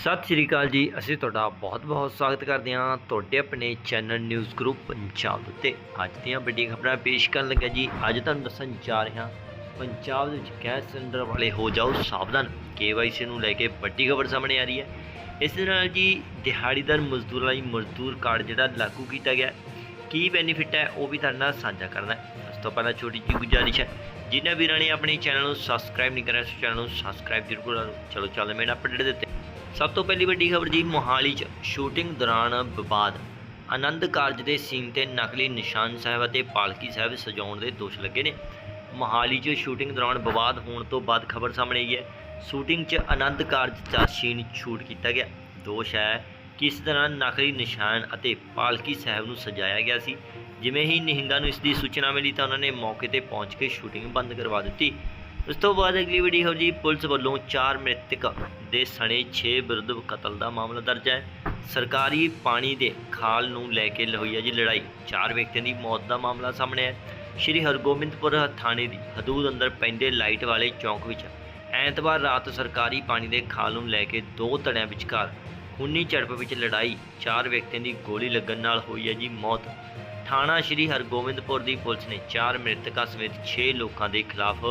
ਸਤਿ ਸ਼੍ਰੀ ਅਕਾਲ ਜੀ। ਅਸੀਂ ਤੁਹਾਡਾ ਬਹੁਤ-ਬਹੁਤ ਸਵਾਗਤ ਕਰਦੇ ਹਾਂ ਤੁਹਾਡੇ ਆਪਣੇ ਚੈਨਲ ਨਿਊਜ਼ ਗਰੁੱਪ ਪੰਜਾਬ ਉੱਤੇ। ਅੱਜ ਦੀਆਂ ਵੱਡੀਆਂ ਖਬਰਾਂ ਪੇਸ਼ ਕਰਨ ਲੱਗਾ ਜੀ। ਅੱਜ ਤੁਹਾਨੂੰ ਦੱਸਣ ਜਾ ਰਿਹਾ, ਪੰਜਾਬ ਦੇ ਵਿੱਚ ਗੈਸ ਸਿਲੰਡਰ ਵਾਲੇ ਹੋ ਜਾਓ ਸਾਵਧਾਨ। KYC ਨੂੰ ਲੈ ਕੇ ਵੱਡੀ ਖਬਰ ਸਾਹਮਣੇ ਆ ਰਹੀ ਹੈ। ਇਸ ਦੇ ਨਾਲ ਜੀ, ਦਿਹਾੜੀਦਾਰ ਮਜ਼ਦੂਰਾਂ ਲਈ ਮਜ਼ਦੂਰ ਕਾਰਡ ਜਿਹੜਾ ਲਾਗੂ ਕੀਤਾ ਗਿਆ। ਕੀ ਬੈਨੀਫਿਟ ਹੈ ਉਹ ਵੀ ਤੁਹਾਡੇ ਨਾਲ ਸਾਂਝਾ ਕਰਨਾ ਹੈ। ਉਸ ਤੋਂ ਪਹਿਲਾਂ ਛੋਟੀ ਜਿਹੀ ਗੁਜ਼ਾਰਿਸ਼ ਹੈ। ਜਿਨ੍ਹਾਂ ਵੀਰਾਂ ਨੇ ਆਪਣੇ ਚੈਨਲ ਨੂੰ ਸਬਸਕ੍ਰਾਈਬ ਨਹੀਂ ਕਰਿਆ, ਉਸ ਚੈਨਲ ਨੂੰ ਸਬਸਕ੍ਰਾਈਬ ਜ਼ਰੂਰ ਕਰ ਲਓ। ਚਲੋ ਚੱਲਦੇ ਮੈਂ ਅਪਡੇਟ ਦਿੱਤੇ ਸਭ ਤੋਂ ਪਹਿਲੀ ਵੱਡੀ ਖਬਰ ਜੀ, ਮੋਹਾਲੀ 'ਚ ਸ਼ੂਟਿੰਗ ਦੌਰਾਨ ਵਿਵਾਦ। ਆਨੰਦ ਕਾਰਜ ਦੇ ਸੀਨ ਤੇ ਨਕਲੀ ਨਿਸ਼ਾਨ ਸਾਹਿਬ ਅਤੇ ਪਾਲਕੀ ਸਾਹਿਬ ਸਜਾਉਣ ਦੇ ਦੋਸ਼ ਲੱਗੇ ਨੇ। ਮੋਹਾਲੀ 'ਚ ਸ਼ੂਟਿੰਗ ਦੌਰਾਨ ਵਿਵਾਦ ਹੋਣ ਤੋਂ ਬਾਅਦ ਖਬਰ ਸਾਹਮਣੇ ਆਈ ਹੈ। ਸ਼ੂਟਿੰਗ 'ਚ ਆਨੰਦ ਕਾਰਜ ਦਾ ਸੀਨ ਸ਼ੂਟ ਕੀਤਾ ਗਿਆ। ਦੋਸ਼ ਹੈ ਕਿ ਇਸ ਦੌਰਾਨ ਨਕਲੀ ਨਿਸ਼ਾਨ ਅਤੇ ਪਾਲਕੀ ਸਾਹਿਬ ਨੂੰ ਸਜਾਇਆ ਗਿਆ ਸੀ। ਜਿਵੇਂ ਹੀ ਨਿਹੰਗਾਂ ਨੂੰ ਇਸ ਦੀ ਸੂਚਨਾ ਮਿਲੀ ਤਾਂ ਉਹਨਾਂ ਨੇ ਮੌਕੇ ਤੇ ਪਹੁੰਚ ਕੇ ਸ਼ੂਟਿੰਗ ਬੰਦ ਕਰਵਾ ਦਿੱਤੀ। ਉਸ ਤੋਂ ਬਾਅਦ ਅਗਲੀ ਵੀਡੀਓ ਹੋ ਜੀ, ਪੁਲਿਸ ਵੱਲੋਂ 4 ਮ੍ਰਿਤਕ ਦੇ ਸਣੇ 6 ਵਿਰੁੱਧ ਕਤਲ ਦਾ ਮਾਮਲਾ ਦਰਜ ਹੈ। ਸਰਕਾਰੀ ਪਾਣੀ ਦੇ ਖਾਲ ਨੂੰ ਲੈ ਕੇ ਹੋਈ ਹੈ ਜੀ ਲੜਾਈ। ਚਾਰ ਵਿਅਕਤੀਆਂ ਦੀ ਮੌਤ ਦਾ ਮਾਮਲਾ ਸਾਹਮਣੇ ਹੈ ਸ਼੍ਰੀ ਹਰਗੋਬਿੰਦਪੁਰ ਥਾਣੇ ਦੀ ਹਦੂਦ ਅੰਦਰ ਪੈਂਦੇ ਲਾਈਟ ਵਾਲੇ ਚੌਂਕ ਵਿੱਚ ਐਤਵਾਰ ਰਾਤ ਸਰਕਾਰੀ ਪਾਣੀ ਦੇ ਖਾਲ ਨੂੰ ਲੈ ਕੇ ਦੋ ਧੜਿਆਂ ਵਿਚਕਾਰ ਖੂਨੀ ਝੜਪ ਵਿੱਚ ਲੜਾਈ। ਚਾਰ ਵਿਅਕਤੀਆਂ ਦੀ ਗੋਲੀ ਲੱਗਣ ਨਾਲ ਹੋਈ ਹੈ ਜੀ ਮੌਤ। ਥਾਣਾ ਸ਼੍ਰੀ ਹਰਗੋਬਿੰਦਪੁਰ ਦੀ ਪੁਲਿਸ ਨੇ ਚਾਰ ਮ੍ਰਿਤਕਾਂ ਸਮੇਤ 6 ਲੋਕਾਂ ਦੇ ਖਿਲਾਫ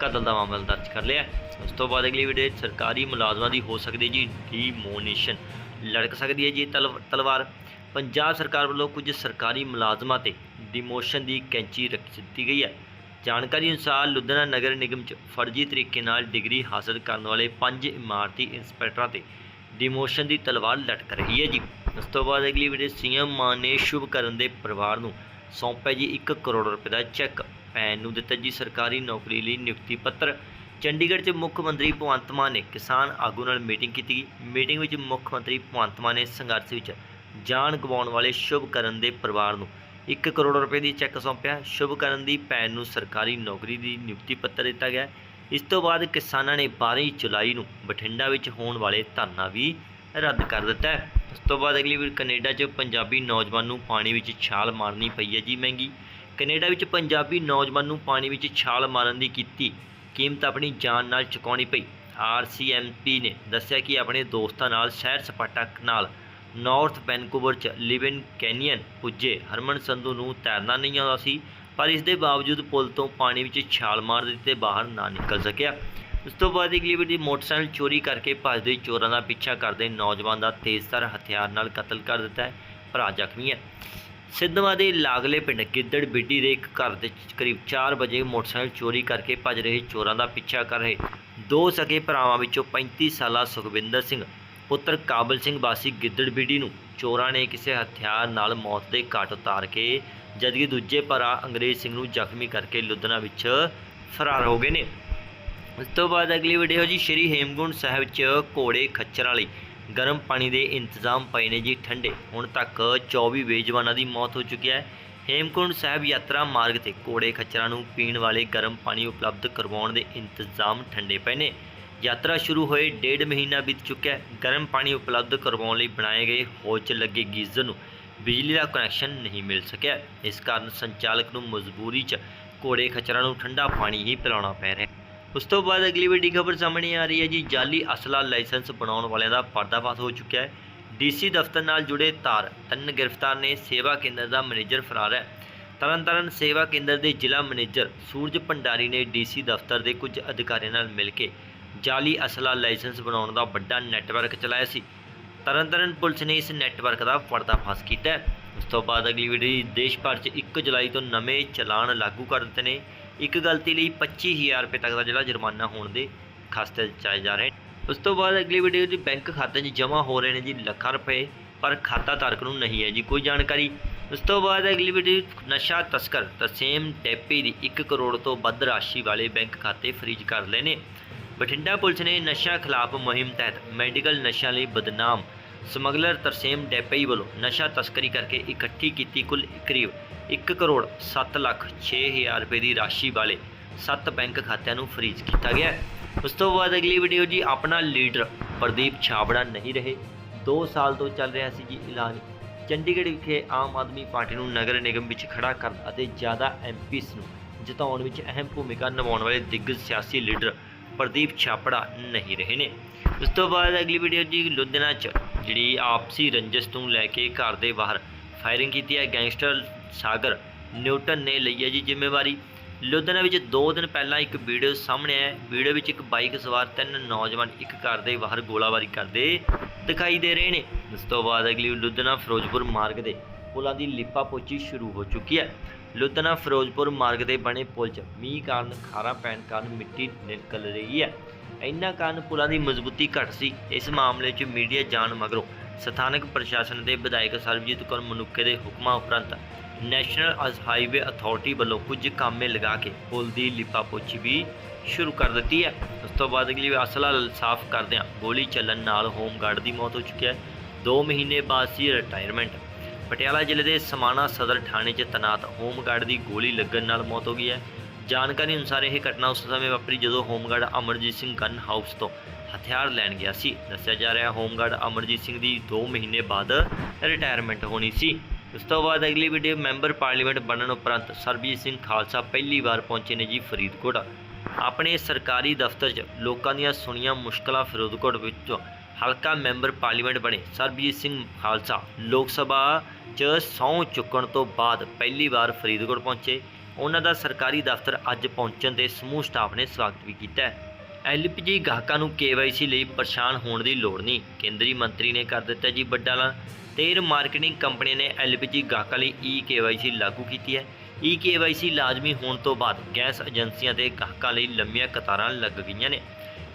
ਕਤਲ ਦਾ ਮਾਮਲਾ ਦਰਜ ਕਰ ਲਿਆ ਉਸ ਤੋਂ ਬਾਅਦ ਅਗਲੀ ਵੀਡੀਓ ਸਰਕਾਰੀ ਮੁਲਾਜ਼ਮਾਂ ਦੀ ਹੋ ਸਕਦੀ ਜੀ ਡੀਮੋਨੇਸ਼ਨ। ਲੜਕ ਸਕਦੀ ਹੈ ਜੀ ਤਲਵ- ਤਲਵਾਰ। ਪੰਜਾਬ ਸਰਕਾਰ ਵੱਲੋਂ ਕੁਝ ਸਰਕਾਰੀ ਮੁਲਾਜ਼ਮਾਂ ਤੇ ਡਿਮੋਸ਼ਨ ਦੀ ਕੈਂਚੀ ਰੱਖ ਦਿੱਤੀ ਗਈ ਹੈ। ਜਾਣਕਾਰੀ ਅਨੁਸਾਰ ਲੁਧਿਆਣਾ ਨਗਰ ਨਿਗਮ 'ਚ ਫਰਜ਼ੀ ਤਰੀਕੇ ਨਾਲ ਡਿਗਰੀ ਹਾਸਲ ਕਰਨ ਵਾਲੇ ਪੰਜ ਇਮਾਰਤੀ ਇੰਸਪੈਕਟਰਾਂ ਤੇ ਡਿਮੋਸ਼ਨ ਦੀ ਤਲਵਾਰ ਲਟਕ ਰਹੀ ਹੈ ਜੀ। ਉਸ ਤੋਂ ਬਾਅਦ ਅਗਲੀ ਵੀਡੀਓ ਸੀਐਮ ਮਾਨ ਨੇ ਸ਼ੁਭ ਕਰਨ ਦੇ ਪਰਿਵਾਰ ਨੂੰ ਸੌਂਪਿਆ ਜੀ 1 ਕਰੋੜ ਰੁਪਏ ਦਾ ਚੈੱਕ। ਭੈਣ ਨੂੰ ਦਿੱਤਾ ਜੀ ਸਰਕਾਰੀ ਨੌਕਰੀ ਲਈ ਨਿਯੁਕਤੀ ਪੱਤਰ। ਚੰਡੀਗੜ੍ਹ 'ਚ ਮੁੱਖ ਮੰਤਰੀ ਭਗਵੰਤ ਮਾਨ ਨੇ ਕਿਸਾਨ ਆਗੂ ਨਾਲ ਮੀਟਿੰਗ ਕੀਤੀ ਮੀਟਿੰਗ ਵਿੱਚ ਮੁੱਖ ਮੰਤਰੀ ਭਗਵੰਤ ਮਾਨ ਨੇ ਸੰਘਰਸ਼ ਵਿੱਚ ਜਾਨ ਗਵਾਉਣ ਵਾਲੇ ਸ਼ੁਭ ਕਰਨ ਦੇ ਪਰਿਵਾਰ ਨੂੰ 1 ਕਰੋੜ ਰੁਪਏ ਦੀ ਚੈੱਕ ਸੌਂਪਿਆ। ਸ਼ੁਭ ਕਰਨ ਦੀ ਭੈਣ ਨੂੰ ਸਰਕਾਰੀ ਨੌਕਰੀ ਦੀ ਨਿਯੁਕਤੀ ਪੱਤਰ ਦਿੱਤਾ ਗਿਆ। ਇਸ ਤੋਂ ਬਾਅਦ ਕਿਸਾਨਾਂ ਨੇ 12 ਜੁਲਾਈ ਨੂੰ ਬਠਿੰਡਾ ਵਿੱਚ ਹੋਣ ਵਾਲੇ ਧਰਨਾ ਵੀ ਰੱਦ ਕਰ ਦਿੱਤਾ ਹੈ। ਉਸ ਤੋਂ ਬਾਅਦ ਅਗਲੀ ਵੀਰ ਕੈਨੇਡਾ 'ਚ ਪੰਜਾਬੀ ਨੌਜਵਾਨ ਨੂੰ ਪਾਣੀ ਵਿੱਚ ਛਾਲ ਮਾਰਨੀ ਪਈ ਹੈ ਜੀ ਮਹਿੰਗੀ। ਕੈਨੇਡਾ ਵਿੱਚ ਪੰਜਾਬੀ ਨੌਜਵਾਨ ਨੂੰ ਪਾਣੀ ਵਿੱਚ ਛਾਲ ਮਾਰਨ ਦੀ ਕੀਤੀ ਕੀਮਤ ਆਪਣੀ ਜਾਨ ਨਾਲ ਚੁਕਾਉਣੀ ਪਈ। ਆਰਸੀਐਮਪੀ ਨੇ ਦੱਸਿਆ ਕਿ ਆਪਣੇ ਦੋਸਤਾਂ ਨਾਲ ਸੈਰ ਸਪਾਟਾ ਨਾਲ ਨਾਰਥ ਵੈਨਕੂਵਰ 'ਚ ਲਿਵਨ ਕੈਨੀਅਨ ਪੁੱਜੇ। ਹਰਮਨ ਸੰਧੂ ਨੂੰ ਤੈਰਨਾ ਨਹੀਂ ਆਉਂਦਾ ਸੀ। ਪਰ ਇਸ ਦੇ ਬਾਵਜੂਦ ਪੁਲ ਤੋਂ ਪਾਣੀ ਵਿੱਚ ਛਾਲ ਮਾਰ ਦਿੱਤੀ ਤੇ ਬਾਹਰ ਨਾ ਨਿਕਲ ਸਕਿਆ। ਉਸ ਤੋਂ ਬਾਅਦ ਅਗਲੀ ਵੀਡੀਓ ਮੋਟਰਸਾਈਕਲ ਚੋਰੀ ਕਰਕੇ ਭੱਜਦੇ ਚੋਰਾਂ ਦਾ ਪਿੱਛਾ ਕਰਦੇ ਨੌਜਵਾਨ ਦਾ ਤੇਜ਼ਧਾਰ ਹਥਿਆਰ ਨਾਲ ਕਤਲ ਕਰ ਦਿੱਤਾ ਹੈ। ਭਰਾ ਜ਼ਖਮੀ ਹੈ। ਸਿੱਧਵਾਂ ਦੇ ਲਾਗਲੇ ਪਿੰਡ ਗਿੱਦੜ ਬਿੱਡੀ ਦੇ ਇੱਕ ਘਰ ਦੇ ਕਰੀਬ 4 ਵਜੇ ਮੋਟਰਸਾਈਕਲ ਚੋਰੀ ਕਰਕੇ ਭੱਜ ਰਹੇ ਚੋਰਾਂ ਦਾ ਪਿੱਛਾ ਕਰ ਰਹੇ ਦੋ ਸਕੇ ਭਰਾਵਾਂ ਵਿੱਚੋਂ 35 ਸਾਲਾ ਸੁਖਵਿੰਦਰ ਸਿੰਘ, ਪੁੱਤਰ ਕਾਬਲ ਸਿੰਘ ਵਾਸੀ ਗਿੱਦੜ ਬਿੱਡੀ ਨੂੰ ਚੋਰਾਂ ਨੇ ਕਿਸੇ ਹਥਿਆਰ ਨਾਲ ਮੌਤ ਦੇ ਘਾਟ ਉਤਾਰ ਕੇ ਜਦਕਿ ਦੂਜੇ ਭਰਾ ਅੰਗਰੇਜ਼ ਸਿੰਘ ਨੂੰ ਜ਼ਖਮੀ ਕਰਕੇ ਲੁਧਿਆਣਾ ਵਿੱਚ ਫਰਾਰ ਹੋ ਗਏ ਨੇ। ਉਸ ਤੋਂ ਬਾਅਦ ਅਗਲੀ ਵੀਡੀਓ ਜੀ ਸ਼੍ਰੀ ਹੇਮਕੁੰਟ ਸਾਹਿਬ 'ਚ ਘੋੜੇ ਖੱਚਰਾਂ ਲਈ ਗਰਮ ਪਾਣੀ ਦੇ ਇੰਤਜ਼ਾਮ ਪਏ ਨੇ ਜੀ ਠੰਡੇ। ਹੁਣ ਤੱਕ 24 ਬੇਜਵਾਨਾਂ ਦੀ ਮੌਤ ਹੋ ਚੁੱਕੀ ਹੈ। ਹੇਮਕੁੰਟ ਸਾਹਿਬ ਯਾਤਰਾ ਮਾਰਗ ਤੇ ਘੋੜੇ ਖੱਚਰਾਂ ਨੂੰ ਪੀਣ ਵਾਲੇ ਗਰਮ ਪਾਣੀ ਉਪਲਬਧ ਕਰਵਾਉਣ ਦੇ ਇੰਤਜ਼ਾਮ ਠੰਡੇ ਪਏ ਨੇ। ਯਾਤਰਾ ਸ਼ੁਰੂ ਹੋਏ ਡੇਢ ਮਹੀਨਾ ਬੀਤ ਚੁੱਕਿਆ ਹੈ। ਗਰਮ ਪਾਣੀ ਉਪਲਬਧ ਕਰਵਾਉਣ ਲਈ ਬਣਾਏ ਗਏ ਹੌਜ਼ 'ਚ ਲੱਗੇ ਗੀਜ਼ਰ ਨੂੰ ਬਿਜਲੀ ਦਾ ਕਨੈਕਸ਼ਨ ਨਹੀਂ ਮਿਲ ਸਕਿਆ। ਇਸ ਕਾਰਨ ਸੰਚਾਲਕ ਨੂੰ ਮਜਬੂਰੀ 'ਚ ਘੋੜੇ ਖੱਚਰਾਂ ਨੂੰ ਠੰਡਾ ਪਾਣੀ ਹੀ ਪਿਲਾਉਣਾ ਪੈ ਰਿਹਾ ਉਸ ਤੋਂ ਬਾਅਦ ਅਗਲੀ ਵੱਡੀ ਖਬਰ ਸਾਹਮਣੇ ਆ ਰਹੀ ਹੈ ਜੀ। ਜਾਲੀ ਅਸਲਾ ਲਾਇਸੈਂਸ ਬਣਾਉਣ ਵਾਲਿਆਂ ਦਾ ਪਰਦਾਫਾਸ਼ ਹੋ ਚੁੱਕਿਆ ਹੈ। ਡੀਸੀ ਦਫ਼ਤਰ ਨਾਲ ਜੁੜੇ ਤਾਰ ਤਿੰਨ ਗ੍ਰਿਫਤਾਰ ਨੇ। ਸੇਵਾ ਕੇਂਦਰ ਦਾ ਮੈਨੇਜਰ ਫਰਾਰ ਹੈ। ਤਰਨਤਾਰਨ ਸੇਵਾ ਕੇਂਦਰ ਦੇ ਜ਼ਿਲ੍ਹਾ ਮੈਨੇਜਰ ਸੂਰਜ ਭੰਡਾਰੀ ਨੇ ਡੀਸੀ ਦਫ਼ਤਰ ਦੇ ਕੁਝ ਅਧਿਕਾਰੀਆਂ ਨਾਲ ਮਿਲ ਕੇ ਜਾਲੀ ਅਸਲਾ ਲਾਇਸੈਂਸ ਬਣਾਉਣ ਦਾ ਵੱਡਾ ਨੈਟਵਰਕ ਚਲਾਇਆ ਸੀ। ਤਰਨਤਾਰਨ ਪੁਲਿਸ ਨੇ ਇਸ ਨੈਟਵਰਕ ਦਾ ਪਰਦਾਫਾਸ਼ ਕੀਤਾ ਹੈ। ਉਸ ਤੋਂ ਬਾਅਦ ਅਗਲੀ ਵੀਡੀਓ ਦੇਸ਼ ਭਰ 'ਚ 1 ਜੁਲਾਈ ਤੋਂ ਨਵੇਂ ਚਲਾਨ ਲਾਗੂ ਕਰ ਦਿੱਤੇ ਨੇ। ਇੱਕ ਗਲਤੀ ਲਈ 25000 ਰੁਪਏ ਤੱਕ ਦਾ ਜਿਹੜਾ ਜੁਰਮਾਨਾ ਹੋਣ ਦੇ ਖਾਸਤੇ ਚਾਏ ਜਾ ਰਹੇ ਨੇ। ਉਸ ਤੋਂ ਬਾਅਦ ਅਗਲੀ ਵੀਡੀਓ ਦੀ ਬੈਂਕ ਖਾਤੇ 'ਚ ਜਮ੍ਹਾਂ ਹੋ ਰਹੇ ਨੇ ਜੀ ਲੱਖਾਂ ਰੁਪਏ, ਪਰ ਖਾਤਾ ਧਾਰਕ ਨੂੰ ਨਹੀਂ ਹੈ ਜੀ ਕੋਈ ਜਾਣਕਾਰੀ। ਉਸ ਤੋਂ ਬਾਅਦ ਅਗਲੀ ਵੀਡੀਓ ਨਸ਼ਾ ਤਸਕਰ ਤਰਸੇਮ ਟੈਪੀ ਦੀ 1 ਕਰੋੜ ਤੋਂ ਵੱਧ ਰਾਸ਼ੀ ਵਾਲੇ ਬੈਂਕ ਖਾਤੇ ਫ੍ਰੀਜ਼ ਕਰ ਲਏ ਨੇ। ਬਠਿੰਡਾ ਪੁਲਿਸ ਨੇ ਨਸ਼ਾ ਖਿਲਾਫ ਮੁਹਿੰਮ ਤਹਿਤ ਮੈਡੀਕਲ ਨਸ਼ਿਆਂ ਲਈ ਬਦਨਾਮ ਸਮਗਲਰ ਤਰਸੇਮ ਡੈਪਈ ਵੱਲੋਂ ਨਸ਼ਾ ਤਸਕਰੀ ਕਰਕੇ ਇਕੱਠੀ ਕੀਤੀ ਕੁੱਲ ਕਰੀਬ 1 ਕਰੋੜ 7 ਲੱਖ 6 ਹਜ਼ਾਰ ਰੁਪਏ ਦੀ ਰਾਸ਼ੀ ਵਾਲੇ 7 ਬੈਂਕ ਖਾਤਿਆਂ ਨੂੰ ਫ੍ਰੀਜ਼ ਕੀਤਾ ਗਿਆ ਉਸ ਤੋਂ ਬਾਅਦ ਅਗਲੀ ਵੀਡੀਓ ਜੀ, ਆਪਣਾ ਲੀਡਰ ਪ੍ਰਦੀਪ ਛਾਬੜਾ ਨਹੀਂ ਰਹੇ। 2 ਸਾਲ ਤੋਂ ਚੱਲ ਰਿਹਾ ਸੀ ਜੀ ਇਲਾਜ ਚੰਡੀਗੜ੍ਹ ਵਿਖੇ ਆਮ ਆਦਮੀ ਪਾਰਟੀ ਨੂੰ ਨਗਰ ਨਿਗਮ ਵਿੱਚ ਖੜਾ ਕਰਨ ਅਤੇ ਜ਼ਿਆਦਾ ਐਮਪੀਸ ਨੂੰ ਜਿਤਾਉਣ ਵਿੱਚ ਅਹਿਮ ਭੂਮਿਕਾ ਨਿਭਾਉਣ ਵਾਲੇ ਦਿੱਗਜ ਸਿਆਸੀ ਲੀਡਰ ਪ੍ਰਦੀਪ ਛਾਪੜਾ ਨਹੀਂ ਰਹੇ ਨੇ। ਉਸ ਤੋਂ ਬਾਅਦ ਅਗਲੀ ਵੀਡੀਓ ਜੀ ਲੁਧਿਆਣਾ ਚ, ਜਿਹੜੀ ਆਪਸੀ ਰੰਜਸ਼ ਤੋਂ ਲੈ ਕੇ ਘਰ ਦੇ ਬਾਹਰ ਫਾਇਰਿੰਗ ਕੀਤੀ ਹੈ ਗੈਂਗਸਟਰ ਸਾਗਰ ਨਿਊਟਨ ਨੇ ਲਈ ਹੈ ਜੀ ਜ਼ਿੰਮੇਵਾਰੀ। ਲੁਧਿਆਣਾ ਵਿੱਚ 2 ਦਿਨ ਪਹਿਲਾਂ ਇੱਕ ਵੀਡੀਓ ਸਾਹਮਣੇ ਆਇਆ ਵੀਡੀਓ ਵਿੱਚ ਇੱਕ ਬਾਈਕ ਸਵਾਰ ਤਿੰਨ ਨੌਜਵਾਨ ਇੱਕ ਘਰ ਦੇ ਬਾਹਰ ਗੋਲਾਬਾਰੀ ਕਰਦੇ ਦਿਖਾਈ ਦੇ ਰਹੇ ਨੇ। ਉਸ ਤੋਂ ਬਾਅਦ ਅਗਲੀ ਲੁਧਿਆਣਾ ਫਿਰੋਜ਼ਪੁਰ ਮਾਰਗ ਦੇ ਪੁਲਾਂ ਦੀ ਲਿਪਾ ਪੋਚੀ ਸ਼ੁਰੂ ਹੋ ਚੁੱਕੀ ਹੈ। ਲੁਧਿਆਣਾ ਫਿਰੋਜ਼ਪੁਰ ਮਾਰਗ ਦੇ ਬਣੇ ਪੁਲ 'ਚ ਮੀਂਹ ਕਾਰਨ ਖਾਰਾ ਪੈਣ ਕਾਰਨ ਮਿੱਟੀ ਨਿਕਲ ਰਹੀ ਹੈ। ਇੰਨਾ ਕਾਰਨ ਪੁਲਾਂ ਦੀ ਮਜ਼ਬੂਤੀ ਘੱਟ ਸੀ। ਇਸ ਮਾਮਲੇ 'ਚ ਮੀਡੀਆ ਜਾਣ ਮਗਰੋਂ ਸਥਾਨਕ ਪ੍ਰਸ਼ਾਸਨ ਦੇ ਵਿਧਾਇਕ ਸਰਬਜੀਤ ਕੌਰ ਮਨੁੱਕੇ ਦੇ ਹੁਕਮਾਂ ਉਪਰੰਤ ਨੈਸ਼ਨਲ ਹਾਈਵੇ ਅਥਾਰਟੀ ਵੱਲੋਂ ਕੁਝ ਕਾਮੇ ਲਗਾ ਕੇ ਪੁਲ ਦੀ ਲਿਪਾਪੋਚੀ ਵੀ ਸ਼ੁਰੂ ਕਰ ਦਿੱਤੀ ਹੈ। ਉਸ ਤੋਂ ਬਾਅਦ ਅਗਲੀ ਅਸਲਾ ਸਾਫ਼ ਕਰਦਿਆਂ ਗੋਲੀ ਚੱਲਣ ਨਾਲ ਹੋਮਗਾਰਡ ਦੀ ਮੌਤ ਹੋ ਚੁੱਕੀ ਹੈ। 2 ਮਹੀਨੇ ਬਾਅਦ ਸੀ ਰਿਟਾਇਰਮੈਂਟ ਪਟਿਆਲਾ ਜ਼ਿਲ੍ਹੇ ਦੇ ਸਮਾਣਾ ਸਦਰ ਥਾਣੇ 'ਚ ਤੈਨਾਤ ਹੋਮਗਾਰਡ ਦੀ ਗੋਲੀ ਲੱਗਣ ਨਾਲ ਮੌਤ ਹੋ ਗਈ ਹੈ। ਜਾਣਕਾਰੀ ਅਨੁਸਾਰ ਇਹ ਘਟਨਾ ਉਸ ਸਮੇਂ ਵਾਪਰੀ ਜਦੋਂ home guard Amarjit Singh gun house ਤੋਂ ਹਥਿਆਰ ਲੈਣ ਗਿਆ ਸੀ। ਦੱਸਿਆ ਜਾ ਰਿਹਾ, ਹੋਮਗਾਰਡ ਅਮਰਜੀਤ ਸਿੰਘ ਦੀ 2 ਮਹੀਨੇ ਬਾਅਦ ਰਿਟਾਇਰਮੈਂਟ ਹੋਣੀ ਸੀ। ਉਸ ਤੋਂ ਬਾਅਦ ਅਗਲੀ ਵੀਡੀਓ ਮੈਂਬਰ ਪਾਰਲੀਮੈਂਟ ਬਣਨ ਉਪਰੰਤ ਸਰਬਜੀਤ ਸਿੰਘ ਖਾਲਸਾ ਪਹਿਲੀ ਵਾਰ ਪਹੁੰਚੇ ਨੇ ਜੀ ਫਰੀਦਕੋਟ। ਆਪਣੇ ਸਰਕਾਰੀ ਦਫ਼ਤਰ 'ਚ ਲੋਕਾਂ ਦੀਆਂ ਸੁਣੀਆਂ ਮੁਸ਼ਕਲਾਂ ਫਰੀਦਕੋਟ ਵਿੱਚੋਂ ਹਲਕਾ ਮੈਂਬਰ ਪਾਰਲੀਮੈਂਟ ਬਣੇ। ਸਰਬਜੀਤ ਸਿੰਘ ਖਾਲਸਾ ਲੋਕ ਸਭਾ 'ਚ ਸਹੁੰ ਚੁੱਕਣ ਤੋਂ ਬਾਅਦ ਪਹਿਲੀ ਵਾਰ ਫਰੀਦਕੋਟ ਪਹੁੰਚੇ। ਉਹਨਾਂ ਦਾ ਸਰਕਾਰੀ ਦਫ਼ਤਰ ਅੱਜ ਪਹੁੰਚਣ ਤੇ ਸਮੂਹ ਸਟਾਫ ਨੇ ਸਵਾਗਤ ਵੀ ਕੀਤਾ ਹੈ। ਐਲਪੀਜੀ ਗਾਹਕਾਂ ਨੂੰ ਕੇਵਾਈਸੀ ਲਈ ਪਰੇਸ਼ਾਨ ਹੋਣ ਦੀ ਲੋੜ ਨਹੀਂ। ਕੇਂਦਰੀ ਮੰਤਰੀ ਨੇ ਕਰ ਦਿੱਤਾ ਜੀ ਵੱਡਾ ਐਲਾਨ। ਤੇਰ ਮਾਰਕੀਟਿੰਗ ਕੰਪਨੀ ਨੇ ਐਲਪੀਜੀ ਗਾਹਕਾਂ ਲਈ ਈ ਕੇਵਾਈਸੀ ਲਾਗੂ ਕੀਤੀ ਹੈ। ਈ ਕੇਵਾਈਸੀ ਲਾਜ਼ਮੀ ਹੋਣ ਤੋਂ ਬਾਅਦ ਗੈਸ ਏਜੰਸੀਆਂ ਦੇ ਗਾਹਕਾਂ ਲਈ ਲੰਮੀਆਂ ਕਤਾਰਾਂ ਲੱਗ ਗਈਆਂ ਨੇ।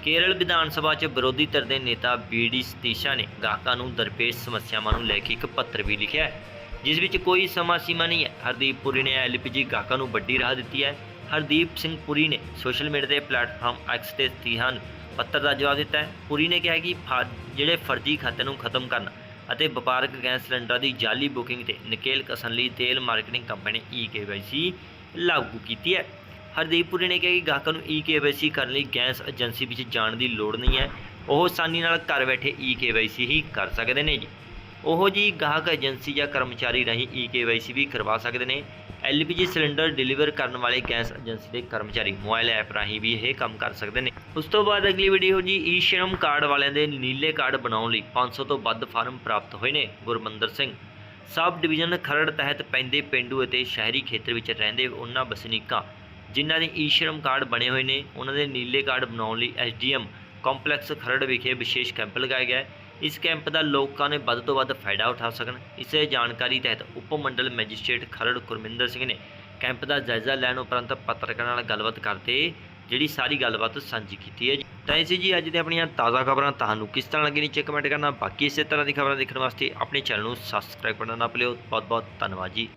ਕੇਰਲ ਵਿਧਾਨ ਸਭਾ 'ਚ ਵਿਰੋਧੀ ਧਿਰ ਦੇ ਨੇਤਾ ਬੀਡੀ ਸਤੀਸ਼ਾ ਨੇ ਗਾਹਕਾਂ ਨੂੰ ਦਰਪੇਸ਼ ਸਮੱਸਿਆਵਾਂ ਨੂੰ ਲੈ ਕੇ ਇੱਕ ਪੱਤਰ ਵੀ ਲਿਖਿਆ ਹੈ, ਜਿਸ ਵਿੱਚ ਕੋਈ ਸਮਾਂ ਸੀਮਾ ਨਹੀਂ ਹੈ। ਹਰਦੀਪ ਪੁਰੀ ਨੇ ਐਲਪੀਜੀ ਗਾਹਕਾਂ ਨੂੰ ਵੱਡੀ ਰਾਹ ਦਿੱਤੀ ਹੈ। ਹਰਦੀਪ ਸਿੰਘ ਪੁਰੀ ਨੇ ਸੋਸ਼ਲ ਮੀਡੀਆ ਦੇ ਪਲੇਟਫਾਰਮ ਐਕਸ ਤੇ ਸਤੀਹਾਂ ਨੂੰ ਪੱਤਰ ਦਾ ਜਵਾਬ ਦਿੱਤਾ ਹੈ। ਪੁਰੀ ਨੇ ਕਿਹਾ ਕਿ ਫਾ- ਜਿਹੜੇ ਫਰਜ਼ੀ ਖਾਤੇ ਨੂੰ ਖਤਮ ਕਰਨ ਅਤੇ ਵਪਾਰਕ ਗੈਸ ਸਿਲੰਡਰਾਂ ਦੀ ਜਾਲੀ ਬੁਕਿੰਗ ਤੇ ਨਕੇਲ ਕਸਣ ਲਈ ਤੇਲ ਮਾਰਕੀਟਿੰਗ ਕੰਪਨੀ ਨੇ ਈ ਕੇਵਾਈਸੀ ਲਾਗੂ ਕੀਤੀ ਹੈ। ਹਰਦੀਪ ਪੁਰੀ ਨੇ ਕਿਹਾ ਕਿ ਗਾਹਕਾਂ ਨੂੰ ਈ ਕੇਵਾਈਸੀ ਕਰਨ ਲਈ ਗੈਸ ਏਜੰਸੀ ਵਿੱਚ ਜਾਣ ਦੀ ਲੋੜ ਨਹੀਂ ਹੈ। ਉਹ ਆਸਾਨੀ ਨਾਲ ਘਰ ਬੈਠੇ ਈ ਕੇਵਾਈਸੀ ਹੀ ਕਰ ਸਕਦੇ ਨੇ ਜੀ। ਉਹ ਜੀ ਗਾਹਕ ਏਜੰਸੀ ਜਾਂ ਕਰਮਚਾਰੀ ਰਾਹੀਂ ਈ ਕੇਵਾਈਸੀ ਵੀ ਕਰਵਾ ਸਕਦੇ ਨੇ। ਐਲਪੀਜੀ ਸਿਲੰਡਰ ਡਿਲੀਵਰ ਕਰਨ ਵਾਲੇ ਗੈਸ ਏਜੰਸੀ ਦੇ ਕਰਮਚਾਰੀ ਮੋਬਾਈਲ ਐਪ ਰਾਹੀਂ ਵੀ ਇਹ ਕੰਮ ਕਰ ਸਕਦੇ ਨੇ। ਉਸ ਤੋਂ ਬਾਅਦ ਅਗਲੀ ਵੀਡੀਓ ਜੀ ਈ ਸ਼ਰਮ ਕਾਰਡ ਵਾਲਿਆਂ ਦੇ ਨੀਲੇ ਕਾਰਡ ਬਣਾਉਣ ਲਈ 500 ਤੋਂ ਵੱਧ ਫਾਰਮ ਪ੍ਰਾਪਤ ਹੋਏ ਨੇ ਗੁਰਮੰਦਰ ਸਿੰਘ। ਸਬ ਡਿਵੀਜ਼ਨ ਖਰੜ ਤਹਿਤ ਪੈਂਦੇ ਪਿੰਡੂ ਅਤੇ ਸ਼ਹਿਰੀ ਖੇਤਰ ਵਿੱਚ ਰਹਿੰਦੇ ਉਹਨਾਂ ਵਸਨੀਕਾਂ ਜਿਨ੍ਹਾਂ ਦੇ ਈ ਸ਼ਰਮ ਕਾਰਡ ਬਣੇ ਹੋਏ ਨੇ, ਉਹਨਾਂ ਦੇ ਨੀਲੇ ਕਾਰਡ ਬਣਾਉਣ ਲਈ ਐਸਡੀਐਮ ਕੰਪਲੈਕਸ ਖਰੜ ਵਿਖੇ ਵਿਸ਼ੇਸ਼ ਕੈਂਪ ਲਗਾਇਆ ਗਿਆ ਇਸ ਕੈਂਪ ਦਾ ਲੋਕਾਂ ਨੇ ਵੱਧ ਤੋਂ ਵੱਧ ਫਾਇਦਾ ਉਠਾ ਸਕਣ। ਇਸੇ ਜਾਣਕਾਰੀ ਤਹਿਤ ਉਪ ਮੰਡਲ ਮੈਜਿਸਟ੍ਰੇਟ ਖਰੜ ਗੁਰਮਿੰਦਰ ਸਿੰਘ ਨੇ ਕੈਂਪ ਦਾ ਜਾਇਜ਼ਾ ਲੈਣ ਉਪਰੰਤ ਪੱਤਰਕਾਰਾਂ ਨਾਲ ਗੱਲਬਾਤ ਕਰਦੇ ਜਿਹੜੀ ਸਾਰੀ ਗੱਲਬਾਤ ਸਾਂਝੀ ਕੀਤੀ ਹੈ। ਜੀ। ਤਾਂ ਇਹ ਸੀ ਜੀ ਅੱਜ ਦੇ ਆਪਣੀਆਂ ਤਾਜ਼ਾ ਖਬਰਾਂ। ਤੁਹਾਨੂੰ ਕਿਸ ਤਰ੍ਹਾਂ ਲੱਗੀ ਨੀਚੇ ਕਮੈਂਟ ਕਰਨਾ। ਬਾਕੀ ਇਸੇ ਤਰ੍ਹਾਂ ਦੀ ਖਬਰਾਂ ਦੇਖਣ ਵਾਸਤੇ ਆਪਣੇ ਚੈਨਲ ਨੂੰ ਸਬਸਕ੍ਰਾਈਬ ਕਰਨਾ ਨਾ ਭੁੱਲਿਓ। ਬਹੁਤ ਬਹੁਤ ਧੰਨਵਾਦ ਜੀ।